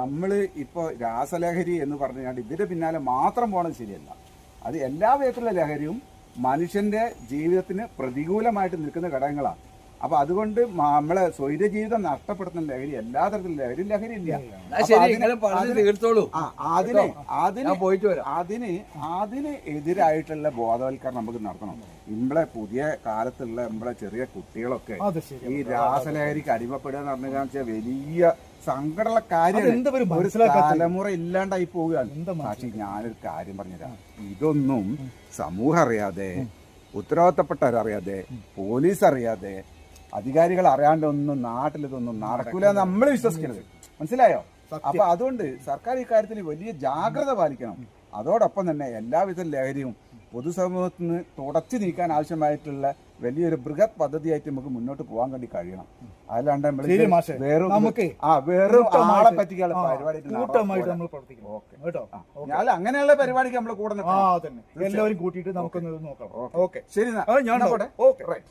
നമ്മൾ ഇപ്പോൾ രാസലഹരി എന്ന് പറഞ്ഞാൽ ഇതിന്റെ പിന്നാലെ മാത്രം പോകണത് ശരിയല്ല. അത് എല്ലാ വിധത്തിലുള്ള ലഹരിയും മനുഷ്യന്റെ ജീവിതത്തിന് പ്രതികൂലമായിട്ട് നിൽക്കുന്ന ഘടകങ്ങളാണ്. അപ്പൊ അതുകൊണ്ട് നമ്മളെ സ്വൈര ജീവിതം നഷ്ടപ്പെടുത്തുന്ന ലഹരി എല്ലാ തരത്തിലും ലഹരി ലഹരി ഇല്ല. അതിന് അതിന് പോയിട്ട് അതിന് അതിന് എതിരായിട്ടുള്ള ബോധവൽക്കരണം നമുക്ക് നടത്തണം. നമ്മളെ പുതിയ കാലത്തുള്ള നമ്മളെ ചെറിയ കുട്ടികളൊക്കെ ഈ രാസലഹരിക്ക് അടിമപ്പെടുക എന്ന് പറഞ്ഞു വെച്ചാൽ വലിയ സങ്കടമുള്ള കാര്യം ഒരു? തലമുറ ഇല്ലാണ്ടായി പോവുകയാണ്. പക്ഷെ ഞാനൊരു കാര്യം പറഞ്ഞുതരാം. ഇതൊന്നും സമൂഹം അറിയാതെ ഉത്തരവാദിത്തപ്പെട്ടവരറിയാതെ പോലീസ് അറിയാതെ അധികാരികൾ അറിയാണ്ട് ഒന്നും നാട്ടിൽ ഇതൊന്നും നടക്കൂല നമ്മൾ വിശ്വസിക്കരുത്. മനസ്സിലായോ? അപ്പൊ അതുകൊണ്ട് സർക്കാർ ഇക്കാര്യത്തിൽ വലിയ ജാഗ്രത പാലിക്കണം. അതോടൊപ്പം തന്നെ എല്ലാവിധ ലഹരിയും പൊതുസമൂഹത്തിൽ നിന്ന് തുടച്ചു നീക്കാൻ ആവശ്യമായിട്ടുള്ള വലിയൊരു ബൃഹത് പദ്ധതിയായിട്ട് നമുക്ക് മുന്നോട്ട് പോകാൻ വേണ്ടി കഴിയണം. അല്ലാണ്ട് നമ്മൾ ശരി വെറും നമുക്കേ ആ വെറും ആളെ പറ്റിക്കാനുള്ള പരിപാടി കേട്ടോ? ഞാൻ അങ്ങനെയുള്ള പരിപാടിക്ക് നമ്മൾ കൂടെ എല്ലാവരും കൂട്ടിയിട്ട് നമുക്കൊന്ന് നോക്കാം. ഓക്കെ. ശരി ഞാൻ. ഓക്കെ. റൈറ്റ്